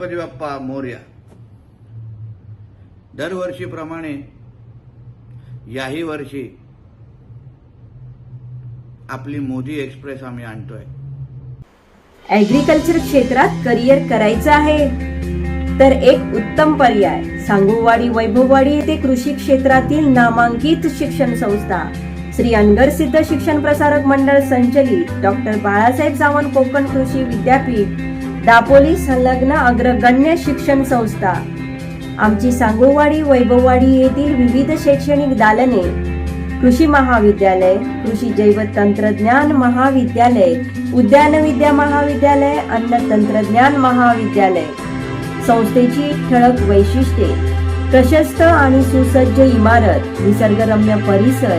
बाप्पा मोर्या. दरवर्षीप्रमाणे याही वर्षी आपली मोदी एक्सप्रेस आम्ही आणतोय. ऍग्रिकल्चर क्षेत्रात करिअर करायचं आहे. तर एक उत्तम पर्याय सांगोवाडी वैभववाडी येथे कृषी क्षेत्रातील नामांकित शिक्षण संस्था. श्री अनगर सिद्ध शिक्षण प्रसारक मंडळ संचलित डॉक्टर बाळासाहेब सावंत कोकण कृषी विद्यापीठ. दापोली संलग्न अग्रगण्य शिक्षण संस्था. आमची सांगोवाडी वैभववाडी येथील विविध शैक्षणिक दालने कृषी महाविद्यालय कृषी जैव तंत्रज्ञान महाविद्यालय उद्यान विद्या महाविद्यालय अन्न तंत्रज्ञान महाविद्यालय. संस्थेची ठळक वैशिष्ट्ये प्रशस्त आणि सुसज्ज इमारत निसर्गरम्य परिसर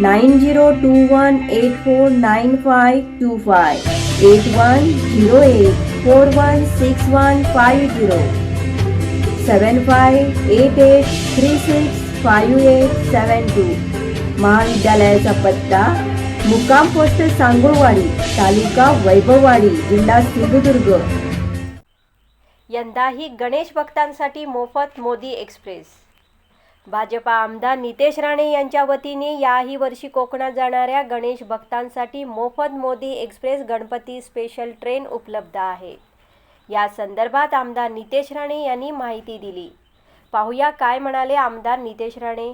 nine zero two one eight four nine five two five eight one zero eight four one six one five zero seven five eight eight three six five eight seven two महाविद्यालयाचा पत्ता मुक्काम पोस्ट सांगोळवाडी तालुका वैभववाडी जिल्हा सिंधुदुर्ग. यंदाही गणेश भक्तांसाठी मोफत Modi express. Bhajpa आमदार नितेश राणे यांच्या वतीने याही वर्षी कोकणात जाणाऱ्या गणेश भक्तांसाठी मोफत Modi express Ganpati special train उपलब्ध आहे. या संदर्भात आमदार नितेश राणे यांनी माहिती दिली. पाहूया काय म्हणाले आमदार Nitesh Rane.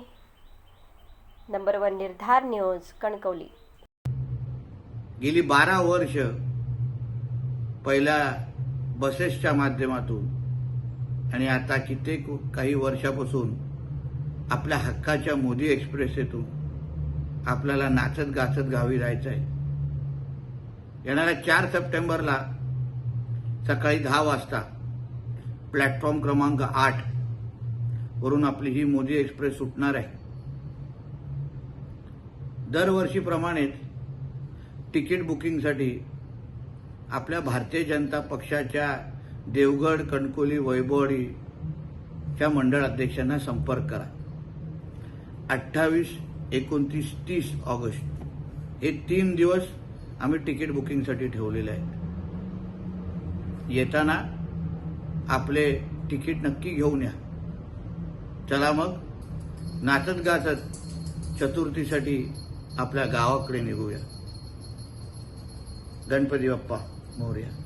Number one Nirdhar news Kankavli. गेली बारा वर्ष पहिल्या बसेसच्या माध्यमातून आणि आता कित्येक काही वर्षापासून आपल्या हक्काच्या मोदी एक्सप्रेस एक्सप्रेसेतून आपल्याला नाचत गाचत गावी जायचं आहे येणाऱ्या चार सप्टेंबरला सकाळी दहा वाजता प्लॅटफॉर्म क्रमांक आठ वरून आपली ही मोदी एक्सप्रेस सुटणार आहे. दरवर्षीप्रमाणेच तिकीट बुकिंगसाठी आपल्या भारतीय जनता पक्षाच्या देवगड कणकोली वैभवडीच्या मंडळ अध्यक्षांना संपर्क करा. अठ्ठावीस एकोणतीस तीस ऑगस्ट. हे तीन दिवस आम्ही तिकीट बुकिंगसाठी ठेवलेले आहेत. येताना आपले तिकीट नक्की घेऊन या. चला मग नाचत गाचत चतुर्थीसाठी आपल्या गावाकडे निघूया. गणपती बाप्पा मोर्या.